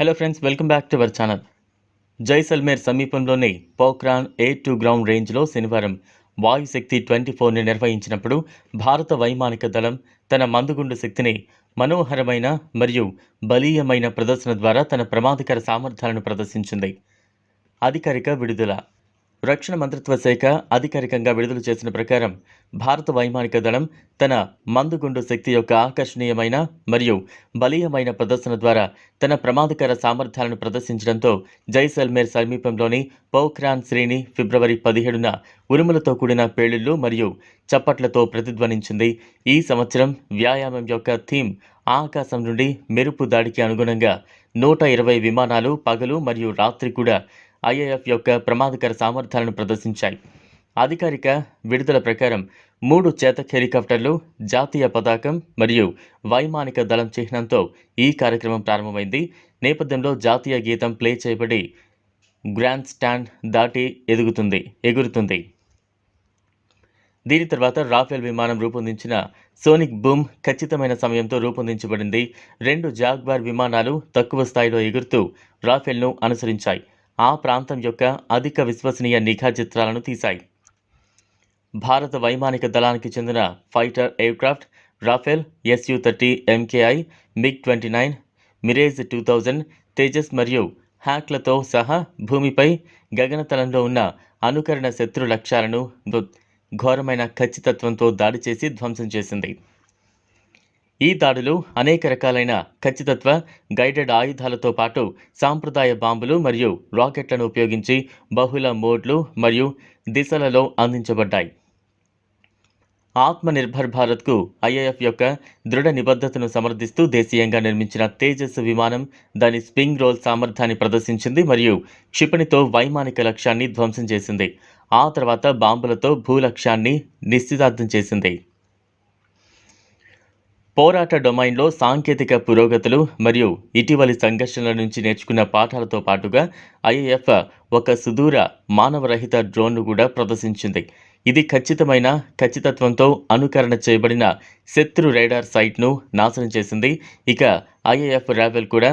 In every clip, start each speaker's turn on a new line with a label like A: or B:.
A: Hello friends welcome back to our channel Jaisalmer సమీపంలోని Pokhran air to ground రేంజ్లో శనివారం వాయుశక్తి twenty ఫోర్ని నిర్వహించినప్పుడు భారత వైమానిక దళం తన మందుగుండు శక్తిని మనోహరమైన మరియు బలీయమైన ప్రదర్శన ద్వారా తన ప్రమాదకర సామర్థ్యాలను ప్రదర్శించింది. అధికారిక విడుదల రక్షణ మంత్రిత్వ శాఖ అధికారికంగా విడుదల చేసిన ప్రకారం భారత వైమానిక దళం తన మందుగుండు శక్తి యొక్క ఆకర్షణీయమైన మరియు బలీయమైన ప్రదర్శన ద్వారా తన ప్రమాదకర సామర్థ్యాలను ప్రదర్శించడంతో జైసల్మేర్ సమీపంలోని పోఖ్రాన్ శ్రేణి ఫిబ్రవరి పదిహేడున ఉరుములతో కూడిన పేలుళ్ళు మరియు చప్పట్లతో ప్రతిధ్వనించింది. ఈ సంవత్సరం వ్యాయామం యొక్క థీమ్ ఆకాశం నుండి మెరుపు దాడికి అనుగుణంగా నూట ఇరవై విమానాలు పగలు మరియు రాత్రి కూడా ఐఏఎఫ్ యొక్క ప్రమాదకర సామర్థ్యాలను ప్రదర్శించాయి. అధికారిక విడుదల ప్రకారం మూడు చేతక్ హెలికాప్టర్లు జాతీయ పతాకం మరియు వైమానిక దళం చిహ్నంతో ఈ కార్యక్రమం ప్రారంభమైంది. నేపథ్యంలో జాతీయ గీతం ప్లే చేయబడి గ్రాండ్ స్టాండ్ దాటి ఎదుగుతుంది ఎగురుతుంది. దీని తర్వాత రాఫెల్ విమానం రూపొందించిన సోనిక్ బూమ్ ఖచ్చితమైన సమయంతో రూపొందించబడింది. రెండు జాగ్వార్ విమానాలు తక్కువ స్థాయిలో ఎగురుతూ రాఫెల్ను అనుసరించాయి. ఆ ప్రాంతం యొక్క అధిక విశ్వసనీయ నిఘా చిత్రాలను తీశాయి. భారత వైమానిక దళానికి చెందిన fighter aircraft Rafale SU thirty MKI MiG twenty nine Mirage two thousand Tejas మరియు హ్యాక్లతో సహా భూమిపై గగనతలంలో ఉన్న అనుకరణ శత్రు లక్ష్యాలను ఘోరమైన ఖచ్చితత్వంతో దాడి చేసి ధ్వంసం చేసింది. ఈ దాడులు అనేక రకాలైన ఖచ్చితత్వ గైడెడ్ ఆయుధాలతో పాటు సాంప్రదాయ బాంబులు మరియు రాకెట్లను ఉపయోగించి బహుళ మోడ్లు మరియు దిశలలో అందించబడ్డాయి. ఆత్మనిర్భర్ భారత్కు ఐఏఎఫ్ యొక్క దృఢ నిబద్ధతను సమర్థిస్తూ దేశీయంగా నిర్మించిన తేజస్ విమానం దాని స్పింగ్ రోల్ సామర్థ్యాన్ని ప్రదర్శించింది మరియు క్షిపణితో వైమానిక లక్ష్యాన్ని ధ్వంసం చేసింది. ఆ తర్వాత బాంబులతో భూలక్ష్యాన్ని నిశ్చితార్థం చేసింది. పోరాట డొమైన్లో సాంకేతిక పురోగతులు మరియు ఇటీవలి సంఘర్షణల నుంచి నేర్చుకున్న పాఠాలతో పాటుగా ఐఏఎఫ్ ఒక సుదూర మానవరహిత డ్రోన్ను కూడా ప్రదర్శించింది. ఇది ఖచ్చితమైన ఖచ్చితత్వంతో అనుకరణ చేయబడిన శత్రు రైడార్ సైట్ను నాశనం చేసింది. ఇక ఐఏఎఫ్ రావెల్ కూడా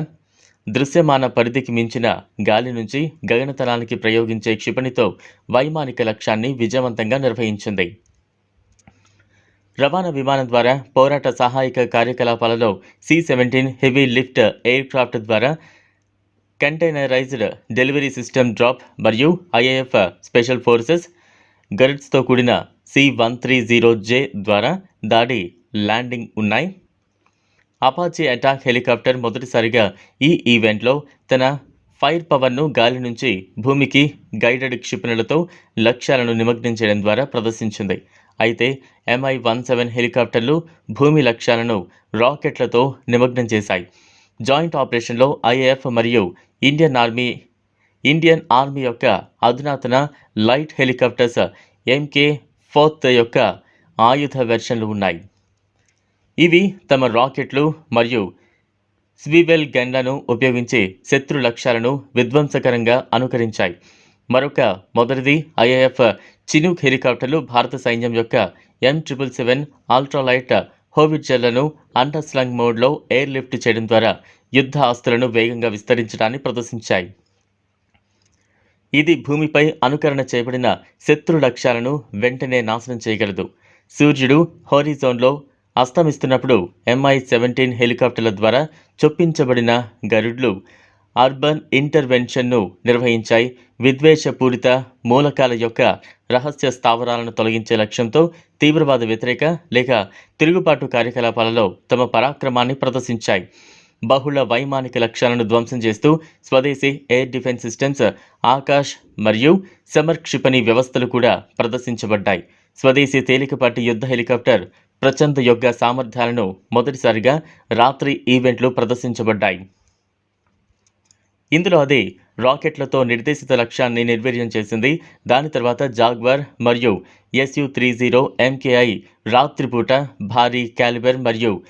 A: దృశ్యమాన పరిధికి మించిన గాలి నుంచి గగనతలానికి ప్రయోగించే క్షిపణితో వైమానిక లక్ష్యాన్ని విజయవంతంగా నిర్వహించింది. రవాణా విమానం ద్వారా పోరాట సహాయక కార్యకలాపాలలో C seventeen heavy lift aircraft ద్వారా కంటైనరైజ్డ్ డెలివరీ సిస్టమ్ డ్రాప్ మరియు ఐఏఎఫ్ స్పెషల్ ఫోర్సెస్ గరిడ్స్తో కూడిన C one three zero J ద్వారా దాడి ల్యాండింగ్ ఉన్నాయి. అపాచీ అటాక్ హెలికాప్టర్ మొదటిసారిగా ఈ ఈవెంట్లో తన ఫైర్ పవర్ను గాలి నుంచి భూమికి గైడెడ్ క్షిపణులతో లక్ష్యాలను నిమగ్నం చేయడం ద్వారా ప్రదర్శించింది. అయితే ఎంఐ వన్ సెవెన్ హెలికాప్టర్లు భూమి లక్ష్యాలను రాకెట్లతో నిమగ్నం చేశాయి. జాయింట్ ఆపరేషన్లో ఐఏఎఫ్ మరియు ఇండియన్ ఆర్మీ ఇండియన్ ఆర్మీ యొక్క అధునాతన లైట్ హెలికాప్టర్స్ ఎంకే ఫోర్త్ యొక్క ఆయుధ వెర్షన్లు ఉన్నాయి. ఇవి తమ రాకెట్లు మరియు స్వీవెల్ గన్లను ఉపయోగించి శత్రు లక్ష్యాలను విధ్వంసకరంగా అనుకరించాయి. మరొక మొదటిది ఐఏఎఫ్. చినూక్ హెలికాప్టర్లు భారత సైన్యం యొక్క ఎం ట్రిపుల్ సెవెన్ అల్ట్రాలైట్ హోవిట్జర్లను అండర్స్లంగ్ మోడ్లో ఎయిర్ లిఫ్ట్ చేయడం ద్వారా యుద్ధ ఆస్తులను వేగంగా విస్తరించడాన్ని ప్రదర్శించాయి. ఇది భూమిపై అనుకరణ చేయబడిన శత్రు లక్ష్యాలను వెంటనే నాశనం చేయగలదు. సూర్యుడు హోరిజోన్లో అస్తమిస్తున్నప్పుడు ఎంఐ సెవెంటీన్ హెలికాప్టర్ల ద్వారా చొప్పించబడిన గరుడ్లు అర్బన్ ఇంటర్వెన్షన్ను నిర్వహించాయి. విద్వేషపూరిత మూలకాల యొక్క రహస్య స్థావరాలను తొలగించే లక్ష్యంతో తీవ్రవాద వ్యతిరేక లేక తిరుగుబాటు కార్యకలాపాలలో తమ పరాక్రమాన్ని ప్రదర్శించాయి. బహుళ వైమానిక లక్ష్యాలను ధ్వంసం చేస్తూ స్వదేశీ ఎయిర్ డిఫెన్స్ సిస్టమ్స్ ఆకాష్ మరియు సమర్ క్షిపణి వ్యవస్థలు కూడా ప్రదర్శించబడ్డాయి. స్వదేశీ తేలికపాటి యుద్ధ హెలికాప్టర్ ప్రచండ యొక్క సామర్థ్యాలను మొదటిసారిగా రాత్రి ఈవెంట్లు ప్రదర్శించబడ్డాయి. ఇందులో అది రాకెట్లతో నిర్దేశిత లక్ష్యాన్ని నిర్వీర్యం చేసింది. దాని తర్వాత జాగ్వర్ మరియు ఎస్యు త్రీ జీరో ఎంకేఐ రాత్రిపూట భారీ క్యాలిబర్ మరియు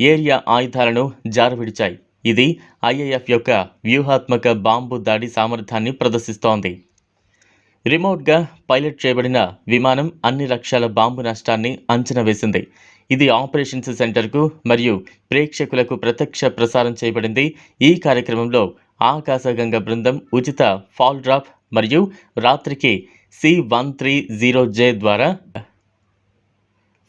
A: ఏరియా ఆయుధాలను జారవిడిచాయి. ఇది ఐఏఎఫ్ యొక్క వ్యూహాత్మక బాంబు దాడి సామర్థ్యాన్ని ప్రదర్శిస్తోంది. రిమోట్గా పైలట్ చేయబడిన విమానం అన్ని లక్ష్యాల బాంబు నష్టాన్ని అంచనా వేసింది. ఇది ఆపరేషన్స్ సెంటర్కు మరియు ప్రేక్షకులకు ప్రత్యక్ష ప్రసారం చేయబడింది. ఈ కార్యక్రమంలో ఆకాశగంగ బృందం ఉచిత ఫాల్ డ్రాప్ మరియు రాత్రికి C one three zero J ద్వారా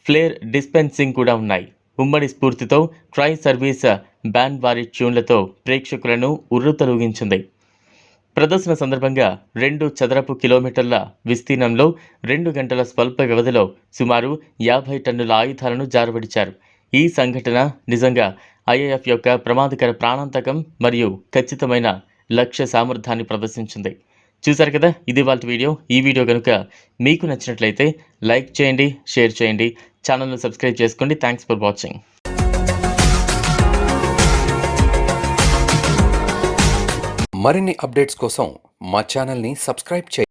A: ఫ్లేర్ డిస్పెన్సింగ్ కూడా ఉన్నాయి. ఉమ్మడి స్ఫూర్తితో ట్రై సర్వీస్ బ్యాండ్ వారి ట్యూన్లతో ప్రేక్షకులను ఉర్రుతలూగించింది ప్రదర్శన సందర్భంగా రెండు చదరపు కిలోమీటర్ల విస్తీర్ణంలో రెండు గంటల స్వల్ప వ్యవధిలో సుమారు యాభై టన్నుల ఆయుధాలను జారబడిచారు ఈ సంఘటన నిజంగా ఐఏఎఫ్ యొక్క ప్రమాదకర ప్రాణాంతకం మరియు ఖచ్చితమైన లక్ష్య సామర్థ్యాన్ని ప్రదర్శించింది. చూసారు కదా? ఇది వాళ్ళ వీడియో. ఈ వీడియో కనుక మీకు నచ్చినట్లయితే లైక్ చేయండి షేర్ చేయండి ఛానల్ను సబ్స్క్రైబ్ చేసుకోండి. Thanks for watching.
B: మరిన్ని అప్డేట్స్ కోసం మా ఛానల్ని సబ్స్క్రైబ్ చేయండి.